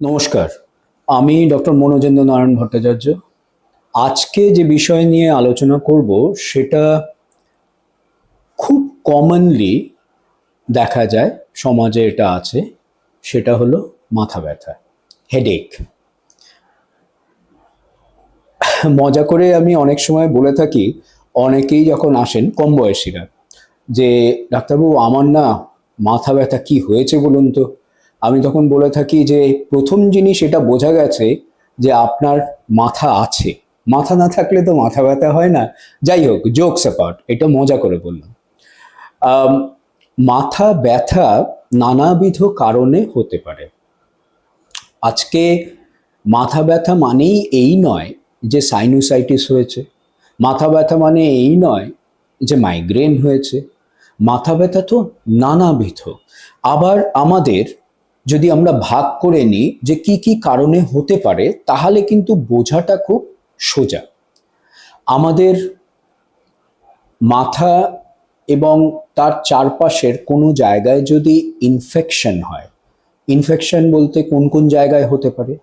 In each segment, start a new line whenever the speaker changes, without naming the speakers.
নমস্কার, আমি ডক্টর মনোজেন্দ্র নারায়ণ ভট্টাচার্য। আজকে যে বিষয় নিয়ে আলোচনা করব সেটা খুব কমনলি দেখা যায়, সমাজে এটা আছে, সেটা হলো মাথা ব্যথা হেডেক মজা করে আমি অনেক সময় বলে থাকি, অনেকেই যখন আসেন, কম বয়সীরা, যে, ডাক্তারবাবু, আমার না মাথা ব্যথা কি হয়েছে বলুন তো? আমি তখন বলে থাকি যে প্রথম জিনিস এটা বোঝা গেছে যে আপনার মাথা আছে। মাথা না থাকলে তো মাথা ব্যথা হয় না। যাই হোক জোকস অ্যাপার্ট এটা মজা করে বললাম। মাথা ব্যথা নানাবিধ কারণে হতে পারে। আজকে মাথা ব্যথা মানেই এই নয় যে সাইনোসাইটিস হয়েছে। মাথা ব্যথা মানে এই নয় যে মাইগ্রেন হয়েছে। মাথা ব্যথা তো নানাবিধ। আবার আমাদের যদি আমরা ভাগ করে নিই যে কি কি কারণে হতে পারে, তাহলে কিন্তু বোঝাটা খুব সোজা। আমাদের মাথা এবং তার চারপাশের কোনো জায়গায় যদি ইনফেকশন হয় ইনফেকশন বলতে কোন কোন জায়গায় হতে পারে?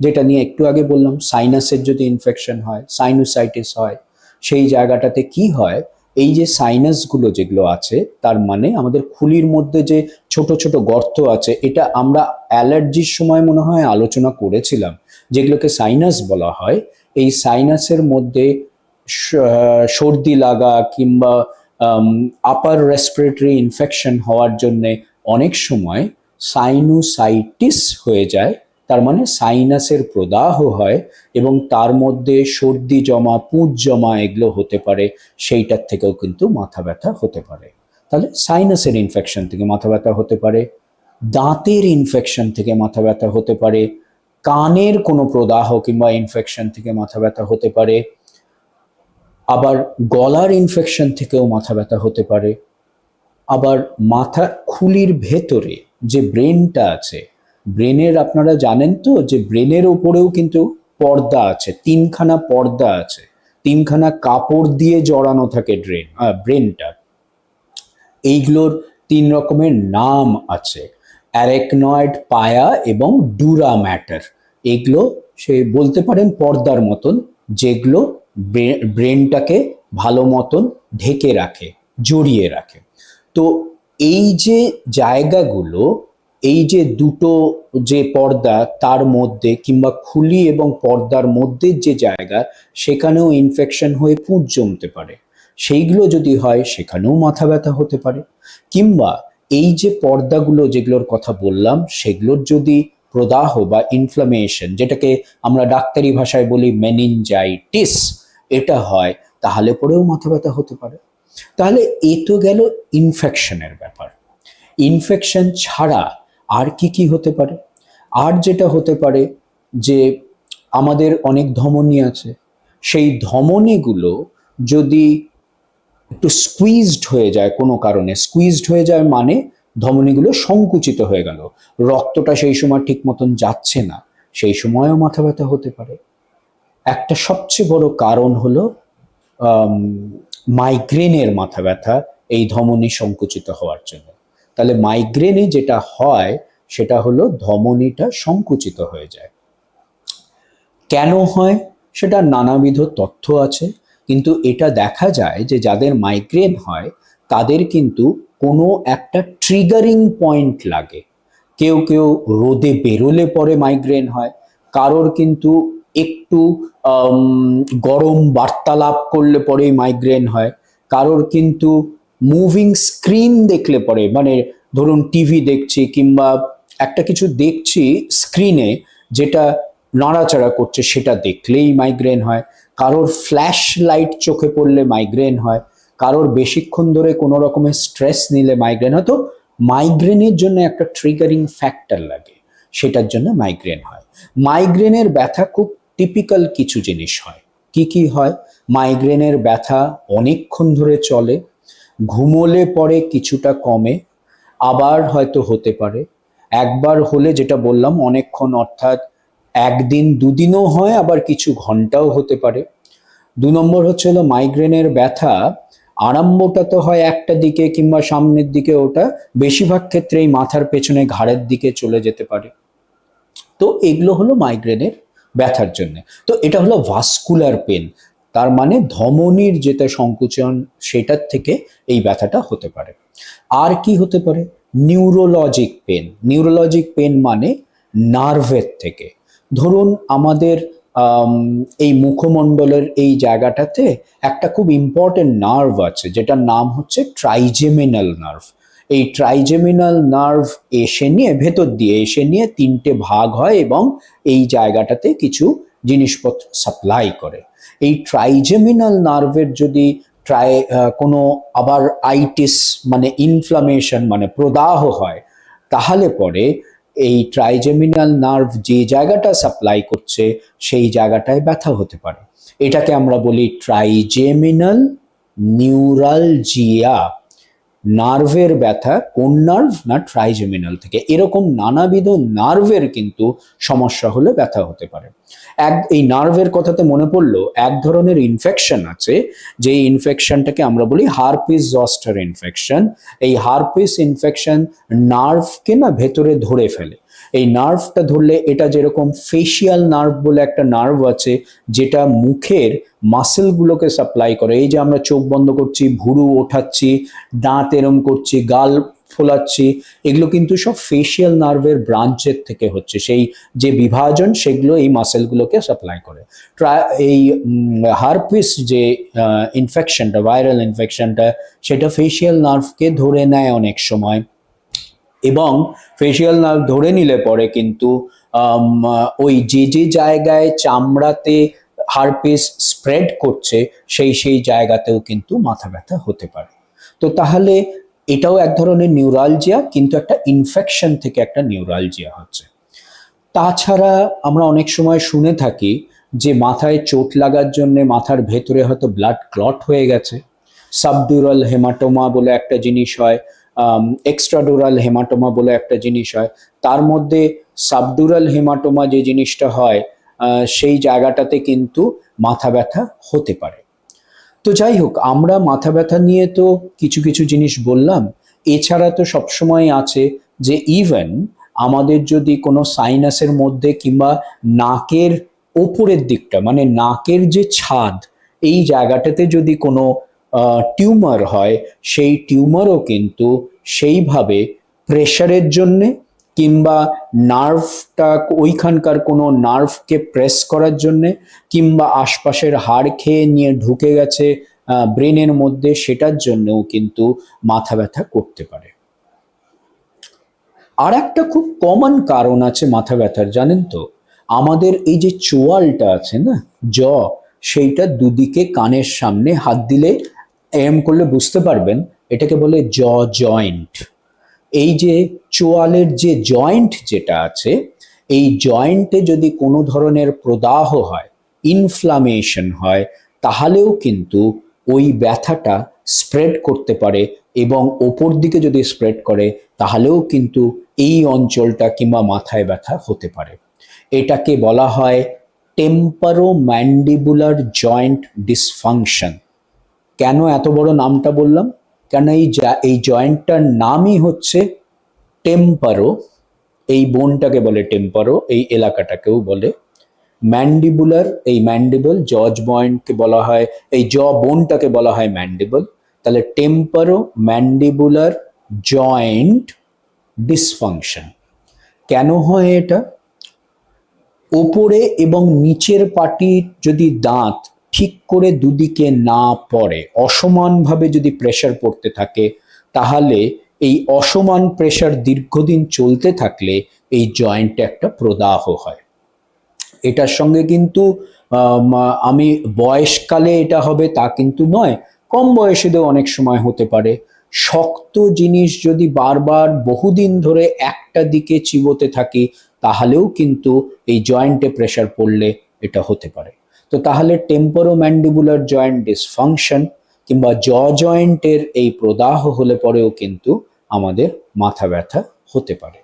যেটা নিয়ে একটু আগে বললাম সাইনাসের যদি ইনফেকশন হয় সাইনোসাইটিস হয়, সেই জায়গাটাতে কি হয়? এই যে সাইনাসগুলো যেগুলো আছে, তার মানে আমাদের খুলির মধ্যে যে ছোট ছোট গর্ত আছে, এটা আমরা অ্যালার্জির সময় মনে হয় আলোচনা করেছিলাম, যেগুলোকে সাইনাস বলা হয়। এই সাইনাসের মধ্যে সর্দি লাগা কিংবা আপার রেসপিরেটরি ইনফেকশন হওয়ার জন্যে অনেক সময় সাইনোসাইটিস হয়ে যায়। তার মানে সাইনাসের প্রদাহ হয় এবং তার মধ্যে সর্দি জমা পুঁজ জমা এগুলো হতে পারে, সেইটার থেকেও কিন্তু মাথা ব্যথা হতে পারে। তাহলে সাইনাসের ইনফেকশন থেকে মাথা ব্যথা হতে পারে, দাঁতের ইনফেকশন থেকে মাথা ব্যথা হতে পারে, কানের কোনো প্রদাহ কিংবা ইনফেকশন থেকে মাথা ব্যথা হতে পারে, আবার গলার ইনফেকশন থেকেও মাথা ব্যথা হতে পারে, আবার মাথা খুলির ভেতরে যে ব্রেনটা আছে ব্রেনের আপনারা জানেন তো যে ব্রেনের ওপরেও কিন্তু পর্দা আছে, তিনখানা পর্দা আছে। তিনখানা কাপড় দিয়ে জড়ানো থাকে ড্রেন ব্রেনটা। এইগুলোর তিন রকমের নাম আছে, অ্যারেকনয়েড পায়া এবং ডুরা ম্যাটার। এগুলো সে বলতে পারেন পর্দার মতন, যেগুলো ব্রে- ব্রেনটাকে ভালো মতন ঢেকে রাখে, জড়িয়ে রাখে। তো এই যে জায়গাগুলো এই যে দুটো যে পর্দা তার মধ্যে কিংবা খুলি এবং পর্দার মধ্যে যে জায়গা, সেখানেও ইনফেকশন হয়ে পুঁজ জমতে পারে। সেইগুলো যদি হয়, সেখানেও মাথা ব্যথা হতে পারে। কিংবা এই যে পর্দাগুলো যেগুলোর কথা বললাম, সেগুলোর যদি প্রদাহ বা ইনফ্লামেশন যেটাকে আমরা ডাক্তারি ভাষায় বলি মেনিনজাইটিস এটা হয়, তাহলে পরেও মাথা ব্যথা হতে পারে। তাহলে এ তো গেল ইনফেকশনের ব্যাপার। ইনফেকশন ছাড়া আর কি কি হতে পারে? আর যেটা হতে পারে যে আমাদের অনেক ধমনী আছে, সেই ধমনীগুলো যদি একটু স্কুইজড হয়ে যায় কোনো কারণে স্কুইজড হয়ে যায় মানে ধমনীগুলো সংকুচিত হয়ে গেল। রক্তটা সেই সময় ঠিক মতন যাচ্ছে না, সেই সময়ও মাথা ব্যথা হতে পারে। একটা সবচেয়ে বড় কারণ হলো মাইগ্রেনের মাথা ব্যথা, এই ধমনী সংকুচিত হওয়ার জন্য। তাহলে মাইগ্রেনে যেটা হয়, সেটা হলো ধমনীটা সংকুচিত হয়ে যায়। কেন হয়? সেটা নানাবিধ তথ্য আছে, কিন্তু এটা দেখা যায় যে যাদের মাইগ্রেন হয়, তাদের কিন্তু কোনো একটা ট্রিগারিং পয়েন্ট লাগে। কেউ কেউ রোদে বেরোলে পরে মাইগ্রেন হয়, কারোর কিন্তু একটু গরম বার্তালাপ করলে পরেই মাইগ্রেন হয়, কারোর কিন্তু মুভিং স্ক্রিন দেখলে পরে মানে ধরুন টিভি দেখছি কিংবা একটা কিছু দেখছি স্ক্রিনে যেটা নড়াচড়া করছে সেটা দেখলেই মাইগ্রেন হয়। কারোর ফ্ল্যাশ লাইট চোখে পড়লে মাইগ্রেন হয়। কারোর বেশিক্ষণ ধরে কোনো রকমের স্ট্রেস নিলে মাইগ্রেন হয়। তো মাইগ্রেনের জন্য একটা ট্রিগারিং ফ্যাক্টর লাগে, সেটার জন্য মাইগ্রেন হয়। মাইগ্রেনের ব্যথা খুব টিপিক্যাল কিছু জিনিস হয়। কি কি হয়? মাইগ্রেনের ব্যথা অনেকক্ষণ ধরে চলে ঘুমোলে পরে কিছুটা কমে, আবার হয়তো হতে পারে। একবার হলে যেটা বললাম, অনেকক্ষণ অর্থাৎ একদিন দুদিনও হয়, আবার কিছু ঘন্টাও হতে পারে। দু নম্বর হচ্ছে হলো মাইগ্রেনের ব্যথা। আরম্ভটা তো হয় একটা দিকে কিংবা সামনের দিকে, ওটা বেশিরভাগ ক্ষেত্রেই মাথার পেছনে ঘাড়ের দিকে চলে যেতে পারে। তো এগুলো হলো মাইগ্রেনের ব্যথার জন্য। তো এটা হলো ভাস্কুলার পেন। তার মানে ধমনির যেটা সংকুচন সেটার থেকে এই ব্যথাটা হতে পারে। আর কি হতে পারে? নিউরোলজিক পেন নিউরোলজিক পেন মানে নার্ভের থেকে। ধরুন আমাদের এই মুখমণ্ডলের এই জায়গাটাতে একটা খুব ইম্পর্টেন্ট নার্ভ আছে, যেটার নাম হচ্ছে ট্রাইজেমিনাল নার্ভ এই ট্রাইজেমিনাল নার্ভ এসে নিয়ে, ভেতর দিয়ে এসে নিয়ে তিনটে ভাগ হয় এবং এই জায়গাটাতে কিছু জিনিসপত্র সাপ্লাই করে। এই ট্রাইজেমিনাল নার্ভের যদি ট্রাই কোনো আবার আইটিস মানে ইনফ্লামেশন মানে প্রদাহ হয়, তাহলে পরে এই ট্রাইজেমিনাল নার্ভ যে জায়গাটা সাপ্লাই করছে, সেই জায়গাটায় ব্যথা হতে পারে। এটাকে আমরা বলি ট্রাইজেমিনাল নিউরালজিয়া নার্ভের ব্যথা কোন নার্ভ না ট্রাইজেমিনাল থেকে। এরকম নানাবিধ নার্ভের কিন্তু সমস্যা হলে ব্যথা হতে পারে। এক, এই নার্ভের কথাতে মনে পড়ল, এক ধরনের ইনফেকশন আছে যে ইনফেকশনটাকে আমরা বলি হারপিস জস্টার ইনফেকশন এই হারপিস ইনফেকশন নার্ভকে না ভেতরে ধরে ফেলে। এই নার্ভটা ধরলে এটা যেরকম ফেশিয়াল নার্ভ বলে একটা নার্ভ আছে, যেটা মুখের মাসেলগুলোকে সাপ্লাই করে। এই যে আমরা চোখ বন্ধ করছি, ভুরু ওঠাচ্ছি, দাঁত এরম করছি, গাল ফোলাচ্ছি, এগুলো কিন্তু সব ফেশিয়াল নার্ভের ব্রাঞ্চের থেকে হচ্ছে। সেই যে বিভাজন, সেগুলো এই মাসেলগুলোকে সাপ্লাই করে। এই হারপিস যে ইনফেকশনটা ভাইরাল ইনফেকশনটা সেটা ফেশিয়াল নার্ভকে ধরে নেয় অনেক সময়। এবং ফেশিয়াল নার্ভ ধরে নিলে পরে কিন্তু ওই যে যে জায়গায় চামড়াতে হারপিস স্প্রেড করছে, সেই সেই জায়গাতেও কিন্তু মাথা ব্যথা হতে পারে। তো তাহলে এটাও এক ধরনের নিউরালজিয়া কিন্তু একটা ইনফেকশন থেকে একটা নিউরালজিয়া হচ্ছে। তাছাড়া আমরা অনেক সময় শুনে থাকি যে মাথায় চোট লাগার জন্য মাথার ভেতরে হয়তো ব্লাড ক্লট হয়ে গেছে। সাবডিউরাল হেমাটোমা বলে একটা জিনিস হয় এক্সট্রাডুরাল হেমাটোমা বলে একটা জিনিস হয়। তার মধ্যে সাবডুরাল হেমাটোমা যে জিনিসটা হয় সেই জায়গাটাতে কিন্তু মাথা ব্যথা হতে পারে। তো যাই হোক, আমরা মাথা ব্যথা নিয়ে তো কিছু কিছু জিনিস বললাম। এছাড়া তো সবসময় আছে যে ইভেন আমাদের যদি কোনো সাইনাসের মধ্যে কিংবা নাকের ওপরের দিকটা মানে নাকের যে ছাদ, এই জায়গাটাতে যদি কোনো টিউমার হয়, সেই টিউমারও কিন্তু সেইভাবে প্রেশারের জন্যে কিংবা নার্ভটা ওইখানকার কোনো নার্ভকে প্রেস করার জন্যে কিংবা আশপাশের হাড় খেয়ে নিয়ে ঢুকে গেছে ব্রেনের মধ্যে সেটার জন্যও কিন্তু মাথা ব্যথা করতে পারে। আর একটা খুব কমন কারণ আছে মাথা ব্যথার, জানেন তো? আমাদের এই যে চোয়ালটা আছে না, জ, সেইটা দুদিকে কানের সামনে হাত দিলে এম করলে বুঝতে পারবেন, এটাকে বলে জ জয়েন্ট। এই যে চোয়ালের যে জয়েন্ট যেটা আছে, এই জয়েন্টে যদি কোনো ধরনের প্রদাহ হয় ইনফ্লামেশন হয়, তাহলেও কিন্তু ওই ব্যথাটা স্প্রেড করতে পারে এবং ওপর দিকে যদি স্প্রেড করে, তাহলেও কিন্তু এই অঞ্চলটা কিংবা মাথায় ব্যথা হতে পারে। এটাকে বলা হয় টেম্পারো ম্যান্ডিবুলার জয়েন্ট ডিসফাংশন কেন এত বড় নামটা বললাম? কেন এই এই জয়েন্টটার নামই হচ্ছে টেম্পারো। এই বোনটাকে বলে টেম্পারো, এই এলাকাটাকেও বলে ম্যান্ডিবুলার। এই ম্যান্ডিবল জজ পয়েন্টকে বলা হয়, এই জ বোনটাকে বলা হয় ম্যান্ডিবল। তাহলে টেম্পারো, ম্যান্ডিবুলার, জয়েন্ট, ডিসফাংশন। কেন হয় এটা? ওপরে এবং নিচের পাটির যদি দাঁত ঠিক করে দুদিকে না পড়ে, অসমানভাবে যদি প্রেশার পড়তে থাকে, তাহলে এই অসমান প্রেশার দীর্ঘদিন চলতে থাকলে এই জয়েন্টে একটা প্রদাহ হয়। এটার সঙ্গে কিন্তু আমি বয়সকালে এটা হবে তা কিন্তু নয়, কম বয়সীদের অনেক সময় হতে পারে। শক্ত জিনিস যদি বারবার বহুদিন ধরে একটা দিকে চিবোতে থাকি, তাহলেও কিন্তু এই জয়েন্টে প্রেশার পড়লে এটা হতে পারে। তো তাহলে টেম্পোরো ম্যান্ডিবুলার জয়েন্ট ডিসফাংশন কিংবা জ জয়েন্টের এই প্রদাহ হলে পরেও কিন্তু আমাদের মাথা ব্যথা হতে পারে।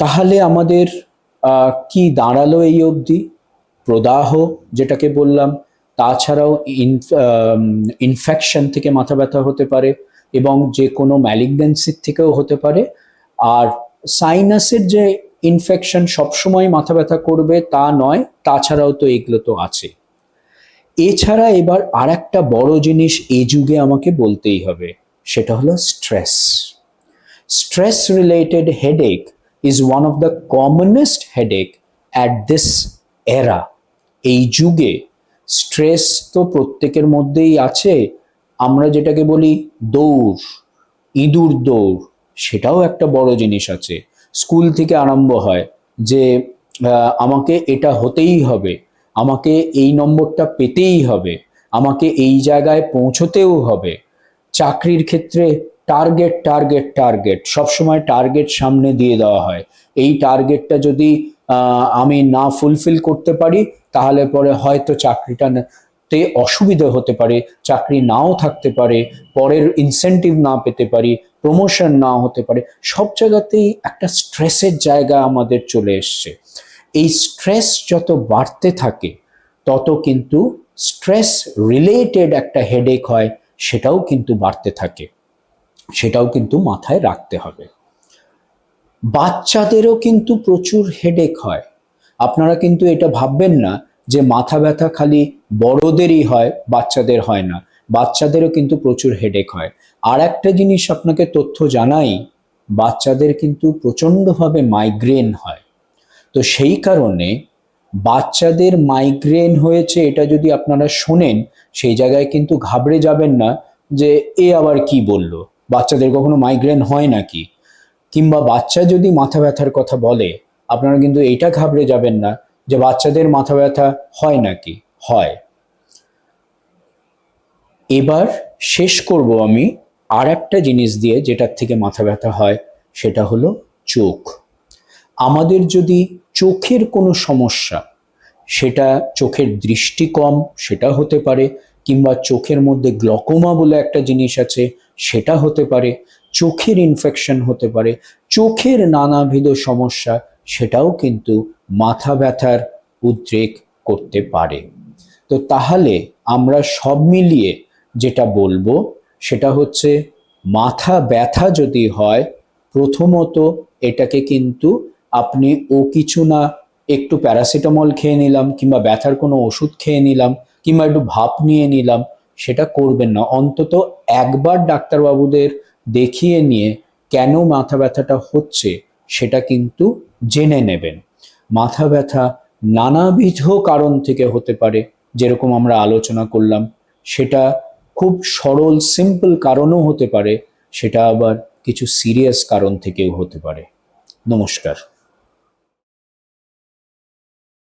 তাহলে আমাদের কি দাঁড়াল এই অবধি? প্রদাহ যেটাকে বললাম, তাছাড়াও ইনফেকশন থেকে মাথা ব্যথা হতে পারে এবং যে কোনো ম্যালিগনেন্সির থেকেও হতে পারে। আর সাইনাসের যে ইনফেকশন সবসময় মাথা ব্যথা করবে তা নয়, তাছাড়াও তো এগুলো তো আছে। এছাড়া এবার আর একটা বড় জিনিস এই যুগে আমাকে বলতেই হবে, সেটা হলো stress stress related headache is one of the commonest headache at this era এই যুগে স্ট্রেস তো প্রত্যেকের মধ্যেই আছে, আমরা যেটাকে বলি দৌড়, ইঁদুর দৌড়, সেটাও একটা বড় জিনিস আছে। স্কুল থেকে আরম্ভ হয় যে আমাকে এটা হতেই হবে, আমাকে এই নম্বরটা পেতেই হবে, আমাকে এই জায়গায় পৌঁছতেও হবে। চাকরির ক্ষেত্রে টার্গেট টার্গেট টার্গেট সবসময় টার্গেট সামনে দিয়ে দেওয়া হয়। এই টার্গেটটা যদি আমি না ফুলফিল করতে পারি, তাহলে পরে হয়তো চাকরিটা তে অসুবিধা হতে পারে, চাকরি নাও থাকতে পারে, পরের ইনসেন্টিভ না পেতে পারি প্রমোশন না হতে পারে, সব জায়গাতেই একটা স্ট্রেসের জায়গা আমাদের চলে এসছে। এই স্ট্রেস যত বাড়তে থাকে, তত কিন্তু স্ট্রেস রিলেটেড একটা হেডেক হয়, সেটাও কিন্তু বাড়তে থাকে। সেটাও কিন্তু মাথায় রাখতে হবে। বাচ্চাদেরও কিন্তু প্রচুর হেডেক হয়। আপনারা কিন্তু এটা ভাববেন না যে মাথা ব্যথা খালি বড়দেরই হয়, বাচ্চাদের হয় না। বাচ্চাদেরও কিন্তু প্রচুর হেডেক হয়। আর একটা জিনিস আপনাকে তথ্য জানাই, বাচ্চাদের কিন্তু প্রচণ্ডভাবে মাইগ্রেন হয়। তো সেই কারণে বাচ্চাদের মাইগ্রেন হয়েছে এটা যদি আপনারা শোনেন, সেই জায়গায় কিন্তু ঘাবড়ে যাবেন না যে, এ আবার কি বলল? বাচ্চাদের কখনো মাইগ্রেন হয় নাকি? কিংবা বাচ্চা যদি মাথা ব্যথার কথা বলে, আপনারা কিন্তু এইটা ঘাবড়ে যাবেন না যে, বাচ্চাদের মাথা ব্যথা হয় নাকি? হয়। এবার শেষ করব আমি আর একটা জিনিস দিয়ে যেটার থেকে মাথা ব্যথা হয়, সেটা হলো চোখ। আমাদের যদি চোখের কোনো সমস্যা, সেটা চোখের দৃষ্টি কম, সেটা হতে পারে, কিংবা চোখের মধ্যে গ্লকোমা বলে একটা জিনিস আছে, সেটা হতে পারে, চোখের ইনফেকশন হতে পারে, চোখের নানাবিধ সমস্যা, সেটাও কিন্তু মাথা ব্যথার উদ্রেক করতে পারে। তো তাহলে আমরা সব মিলিয়ে যেটা বলব সেটা হচ্ছে মাথা ব্যথা যদি হয়, প্রথমত এটাকে কিন্তু আপনি ও কিছু না একটু প্যারাসিটামল খেয়ে নিলাম কিংবা ব্যথার কোনো ওষুধ খেয়ে নিলাম কিংবা একটু ভাপ নিয়ে নিলাম, সেটা করবেন না। অন্তত একবার ডাক্তারবাবুদের দেখিয়ে নিয়ে কেন মাথা ব্যথাটা হচ্ছে সেটা কিন্তু জেনে নেবেন। মাথা ব্যথা নানাবিধ কারণ থেকে হতে পারে, যেরকম আমরা আলোচনা করলাম, সেটা খুব সরল সিম্পল কারণও হতে পারে, সেটা আবার কিছু সিরিয়াস কারণ থেকেও হতে পারে। নমস্কার।